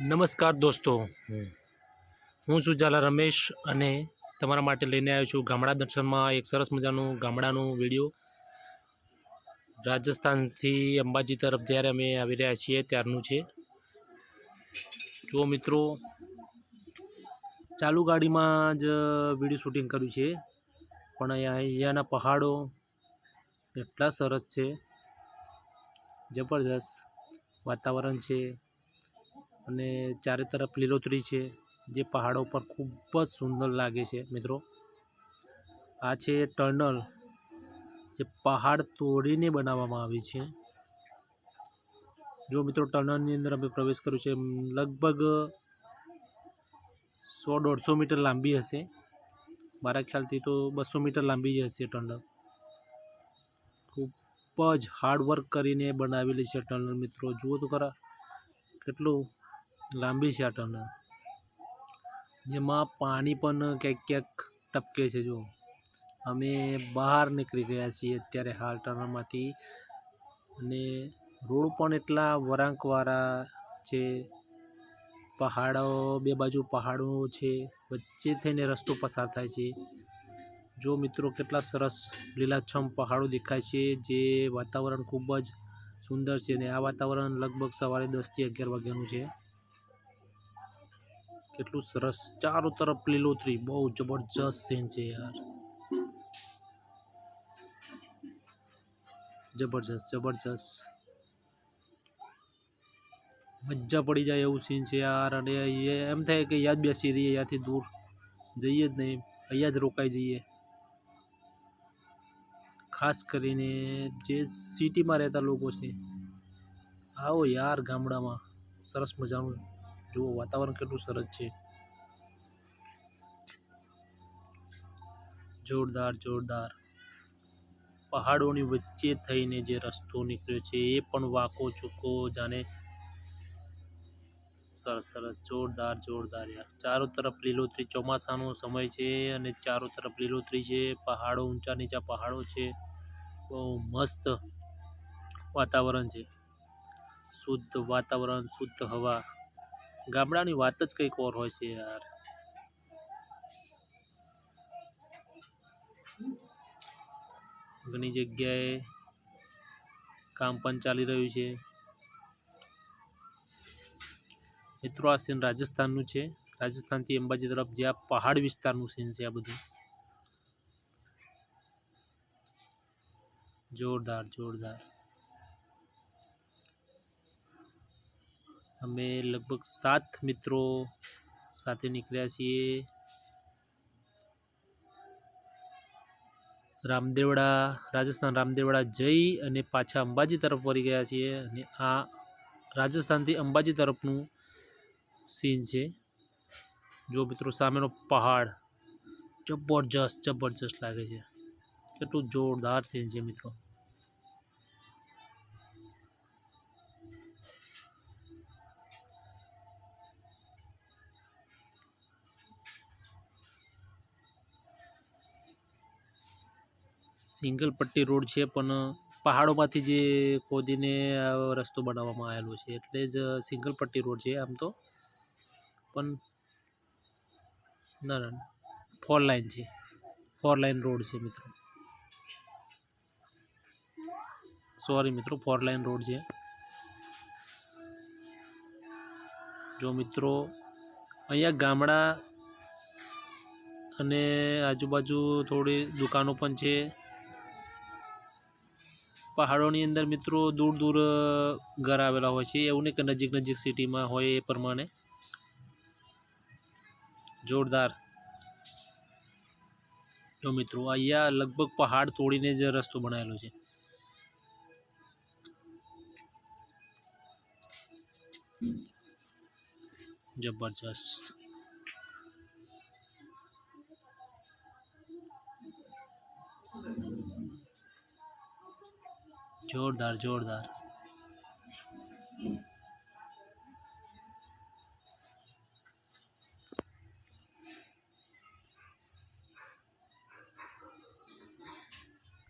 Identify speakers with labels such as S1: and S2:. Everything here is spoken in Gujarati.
S1: નમસ્કાર દોસ્તો. હું છું ઝાલા રમેશ અને તમારા માટે લઈને આવ્યો છું ગામડા દર્શનમાં એક સરસ મજાનું ગામડાનું વીડિયો. રાજસ્થાનથી અંબાજી તરફ જ્યારે અમે આવી રહ્યા છીએ ત્યારનું છે. જો મિત્રો, ચાલુ ગાડીમાં જ વીડિયો શૂટિંગ કર્યું છે. પણ અહીંયા અહીંયાના પહાડો એટલા સરસ છે. જબરજસ્ત વાતાવરણ છે. અને ચારે તરફ લીલોતરી છે, જે પહાડો પર ખૂબ જ સુંદર લાગે છે, મિત્રો. આ છે ટર્નલ, જે પહાડ તોડીને બનાવવામાં આવી છે. જો મિત્રો ટર્નલની અંદર અમે પ્રવેશ કર્યો છે લગભગ સો દોઢસો મીટર લાંબી હશે. મારા ખ્યાલથી તો બસો મીટર લાંબી જ હશે ટનલ ખૂબ જ હાર્ડવર્ક કરીને બનાવેલી છે ટનલ મિત્રો. જુઓ તો ખરા, કેટલું લાંબી છે આ ટનલ જેમાં પાણી પણ ક્યાંક ક્યાંક ટપકે છે જો અમે બહાર નીકળી ગયા છીએ અત્યારે હાલ ટનલમાંથી અને રોડ પણ એટલા વરાંકવાળા છે. પહાડો, બે બાજુ પહાડો છે. વચ્ચે થઈને રસ્તો પસાર થાય છે. જો મિત્રો, કેટલા સરસ લીલાછમ પહાડો દેખાય છે, જે વાતાવરણ ખૂબ જ સુંદર છે અને આ વાતાવરણ લગભગ સવારે દસથી અગિયાર વાગ્યાનું છે. કેટલું સરસ. ચારો તરફ લીલોતરી. બહુ જબરજસ્ત સીન છે યાર. જબરજસ્ત જબરજસ્ત. મજા પડી જાય એવું સીન છે યાર. અને એમ થાય કે યાદ બેસી રહીએ ત્યાંથી દૂર. જઈએ જ નહીં. અહીંયા જ રોકાઈ જઈએ. ખાસ કરીને જે સિટીમાં રહેતા લોકો છે. આવો યાર ગામડામાં. સરસ મજાનું. જુઓ, વાતાવરણ કેટલું સરસ છે. જોરદાર જોરદાર. પહાડોની વચ્ચે થઈને જે રસ્તો નીકળ્યો છે, એ પણ વાંકો ચૂકો જાણે સરસ સરસ, જોરદાર જોરદાર યાર. ચારો તરફ લીલોતરી ચોમાસાનો સમય છે અને ચારો તરફ લીલોતરી છે. પહાડો ઊંચા નીચા પહાડો છે. બહુ મસ્ત વાતાવરણ છે. શુદ્ધ વાતાવરણ, શુદ્ધ હવા. ગામડાની વાત જ કંઈક ઓર હોય છે યાર. ઘણી જગ્યાએ કામ પણ ચાલી રહ્યું છે. મિત્રો, આ સીન રાજસ્થાનનું છે. રાજસ્થાનથી અંબાજી તરફ જે આ પહાડ વિસ્તારનું સીન છે આ બધું. જોરદાર જોરદાર. અમે લગભગ સાત મિત્રો સાથે નીકળ્યા છીએ. રામદેવડા, રાજસ્થાન રામદેવડા જઈ અને પાછા અંબાજી તરફ વળી ગયા છીએ અને આ રાજસ્થાનથી અંબાજી તરફનું સીન છે. જો મિત્રો સામેનો પહાડ જબરજસ્ત જબરજસ્ત લાગે છે. કેટલું જોરદાર સીન છે મિત્રો. સિંગલ પટ્ટી રોડ છે, પણ પહાડોમાંથી જે ખોદીને રસ્તો બનાવવામાં આવેલો છે, એટલે જ સિંગલ પટ્ટી રોડ છે આમ તો. પણ ના ના ફોર લાઇન છે. ફોર લાઇન રોડ છે મિત્રો. સોરી મિત્રો ફોર લાઇન રોડ છે. જો મિત્રો, અહીંયા ગામડા અને આજુબાજુ થોડી દુકાનો પણ છે. પહાડોની અંદર મિત્રો દૂર દૂર ઘર આવેલા હોય છે. એવું નહીં કે નજીક નજીક સિટીમાં હોય એ પ્રમાણે. જોરદાર. જો મિત્રો, અહીંયા લગભગ પહાડ તોડીને જ રસ્તો બનાવેલો છે. જબરજસ્ત. જોરદાર જોરદાર.